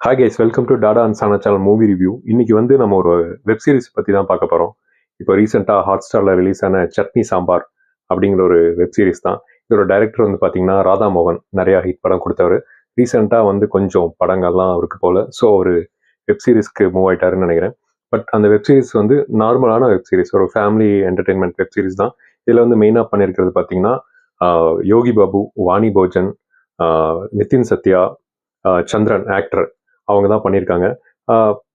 Hi guys welcome to Tata and Chana channel movie review இன்னைக்கு வந்து நம்ம ஒரு வெப் சீரிஸ் பற்றி தான் பார்க்க போகிறோம் இப்போ ரீசெண்டாக ஹாட் ஸ்டாரில் ரிலீஸ் ஆன சட்னி சாம்பார் அப்படிங்கிற ஒரு வெப் சீரிஸ் தான். இதோட டைரக்டர் வந்து பார்த்தீங்கன்னா ராதா மோகன் நிறையா ஹிட் படம் கொடுத்தவர். ரீசெண்டாக வந்து கொஞ்சம் படங்கள்லாம் அவருக்கு போல். ஸோ ஒரு வெப் சீரிஸ்க்கு மூவ் ஆகிட்டாருன்னு நினைக்கிறேன். பட் அந்த வெப் சீரிஸ் வந்து நார்மலான வெப் சீரிஸ் ஒரு ஃபேமிலி என்டர்டெயின்மெண்ட் வெப் சீரிஸ் தான். இதில் வந்து மெயினாக பண்ணியிருக்கிறது பார்த்தீங்கன்னா யோகி பாபு வாணி போஜன் நிதின் சத்யா சந்திரன் ஆக்டர் அவங்க தான் பண்ணியிருக்காங்க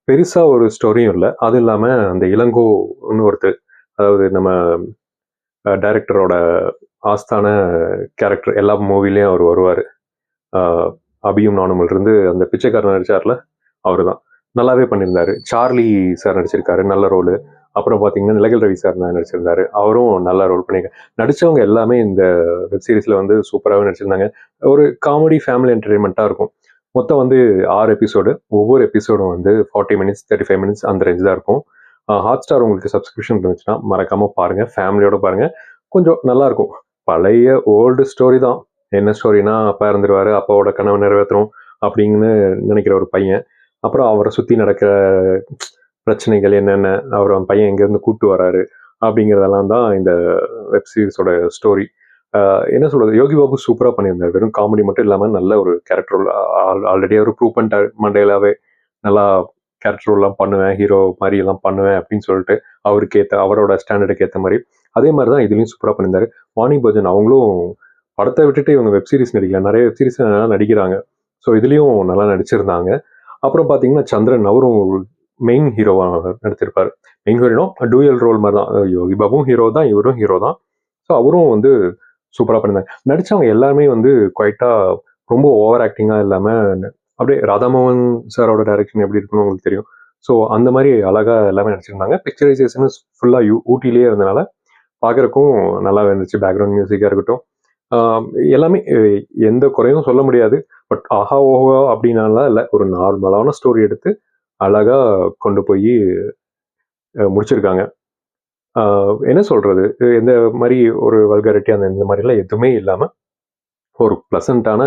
பெருசாக ஒரு ஸ்டோரியும் இல்லை. அது இல்லாமல் அந்த இளங்கோன்னு ஒருத்தர் அதாவது நம்ம டைரக்டரோட ஆஸ்தான கேரக்டர் எல்லா மூவிலையும் அவர் வருவார். அபியும் நானுமல் இருந்து அந்த பிச்சைக்காரன் நடிச்சார்ல அவர் தான் நல்லாவே பண்ணியிருந்தாரு. சார்லி சார் நடிச்சிருக்காரு நல்ல ரோலு அப்புறம் பார்த்தீங்கன்னா நிலகல் ரவி சார் நடிச்சிருந்தாரு. அவரும் நல்ல ரோல் பண்ணியிருக்காரு நடித்தவங்க எல்லாமே இந்த வெப் சீரிஸில் வந்து சூப்பராகவே நடிச்சிருந்தாங்க. ஒரு காமெடி ஃபேமிலி என்டர்டெயின்மெண்ட்டாக இருக்கும். மொத்தம் வந்து ஆறு எபிசோடு ஒவ்வொரு எபிசோடும் வந்து forty minutes thirty five minutes அந்த ரேஞ்ச் தான் இருக்கும். ஹாட் ஸ்டார் உங்களுக்கு சப்ஸ்கிரிப்ஷன் இருந்துச்சுன்னா மறக்காம பாருங்க ஃபேமிலியோட பாருங்க. கொஞ்சம் நல்லா இருக்கும். பழைய ஓல்டு ஸ்டோரி தான். என்ன ஸ்டோரினா அப்பா இறந்துருவாரு அப்பாவோட கனவு நிறைவேற்றும் அப்படின்னு நினைக்கிற ஒரு பையன். அப்புறம் அவரை சுற்றி நடக்கிற பிரச்சனைகள் என்னென்ன அவர் பையன் எங்கேருந்து கூப்பிட்டு வராரு அப்படிங்கிறதெல்லாம் தான் இந்த வெப் சீரிஸோட ஸ்டோரி என்ன சொல்றது? யோகி பாபு சூப்பராக பண்ணியிருந்தார். வெறும் காமெடி மட்டும் இல்லாமல் நல்ல ஒரு கேரக்டர் ரோல் ஆல்ரெடி அவர் ப்ரூவ் பண்ணிட்டார். மண்டேலாவே நல்லா கேரக்டர் ரோல்லாம் பண்ணுவேன் ஹீரோ மாதிரி எல்லாம் பண்ணுவேன் அப்படின்னு சொல்லிட்டு அவருக்கு ஏற்ற அவரோட ஸ்டாண்டர்டுக்கு ஏற்ற மாதிரி. அதே மாதிரி தான் இதுலேயும் சூப்பராக பண்ணியிருந்தாரு. வாணி பஜன் அவங்களும் படத்தை விட்டுட்டு இவங்க வெப் சீரிஸ் நடிக்கல. நிறைய வெப் சீரிஸ் நல்லா நடிக்கிறாங்க. ஸோ இதுலேயும் நல்லா நடிச்சிருந்தாங்க. அப்புறம் பார்த்தீங்கன்னா சந்திரன் அவரும் மெயின் ஹீரோவாக நடித்திருப்பார் மெயின் ஹீரோனும் டூயல் ரோல் மாதிரி தான் யோகி பாபும் ஹீரோ தான் இவரும் ஹீரோ தான். ஸோ அவரும் வந்து சூப்பராக பண்ணியிருந்தாங்க நடித்தவங்க எல்லாருமே வந்து குவைட்டாக ரொம்ப ஓவர் ஆக்டிங்காக இல்லாமல் அப்படியே ராதாமோகன் சாரோட டைரக்ஷன் எப்படி இருக்குன்னு உங்களுக்கு தெரியும். ஸோ அந்த மாதிரி அழகாக எல்லாமே நடிச்சிருந்தாங்க. பிக்சரைசேஷன் ஃபுல்லாக யூ ஊட்டிலேயே இருந்தனால பார்க்குறக்கும் நல்லா இருந்துச்சு. பேக்ரவுண்ட் மியூசிக்காக இருக்கட்டும். எல்லாமே எந்த குறையும் சொல்ல முடியாது. பட் ஆஹா ஓஹோ அப்படின்னாலாம் இல்லை. ஒரு நார்மலான ஸ்டோரி எடுத்து அழகாக கொண்டு போய் முடிச்சிருக்காங்க. என்ன சொல்றது? எந்த மாதிரி ஒரு வல்காரிட்டி அந்த இந்த மாதிரிலாம் எதுவுமே இல்லாமல் ஒரு ப்ளசண்ட்டான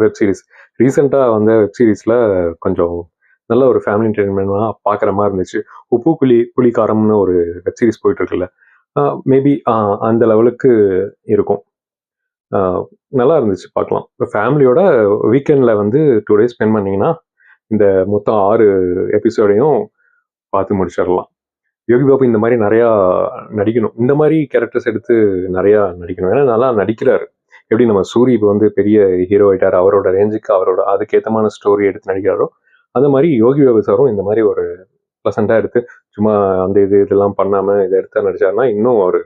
வெப் சீரிஸ் ரீசெண்டாக வந்த வெப் சீரிஸில் கொஞ்சம் நல்ல ஒரு ஃபேமிலி என்டர்டைன்மெண்ட்லாம் பார்க்குற மாதிரி இருந்துச்சு. உப்பு குழி புளிக்காரம்னு ஒரு வெப் சீரிஸ் போயிட்டுருக்குல்ல. மேபி அந்த லெவலுக்கு இருக்கும். நல்லா இருந்துச்சு பார்க்கலாம் இப்போ ஃபேமிலியோட வீக்கெண்டில் வந்து டூ டேஸ் ஸ்பெண்ட் பண்ணிங்கன்னா இந்த மொத்தம் ஆறு எபிசோடையும் பார்த்து முடிச்சிடலாம். யோகி பாபு இந்த மாதிரி நிறையா நடிக்கணும். இந்த மாதிரி கேரக்டர்ஸ் எடுத்து நிறையா நடிக்கணும். ஏன்னா நல்லா நடிக்கிறாரு. எப்படி நம்ம சூரி இப்போ வந்து பெரிய ஹீரோ ஆயிட்டார் அவரோட ரேஞ்சுக்கு அவரோட அதுக்கேற்றமான ஸ்டோரி எடுத்து நடிக்கிறாரோ அந்த மாதிரி யோகி பாபு சாரும் இந்த மாதிரி ஒரு ப்ளசண்ட்டாக எடுத்து சும்மா அந்த இது இதெல்லாம் பண்ணாமல் இதை எடுத்து நடிச்சாருன்னா இன்னும் ஒரு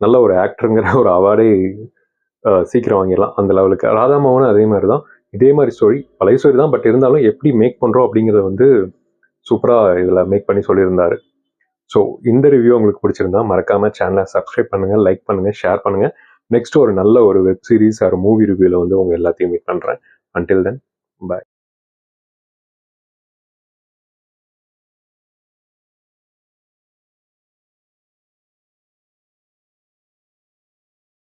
நல்ல ஒரு ஆக்டருங்கிற ஒரு அவார்டே சீக்கிரம் வாங்கிடலாம் அந்த லெவலுக்கு ராதாமோகனும் அதே மாதிரி தான். இதே மாதிரி ஸ்டோரி பழைய ஸ்டோரி தான். பட் இருந்தாலும் எப்படி மேக் பண்ணுறோம் அப்படிங்கிறத வந்து சூப்பராக இதில் மேக் பண்ணி சொல்லியிருந்தாரு. ஸோ இந்த ரிவ்யூ உங்களுக்கு பிடிச்சிருந்தா மறக்காம சேனலை சப்ஸ்கிரைப் பண்ணுங்க லைக் பண்ணுங்க ஷேர் பண்ணுங்க. நெக்ஸ்ட் ஒரு நல்ல ஒரு வெப் சீரிஸ் ஆர் மூவி ரிவ்யூவில் வந்து உங்க எல்லாத்தையும் மீட் பண்ணுறேன் அன்டில் தென் பாய்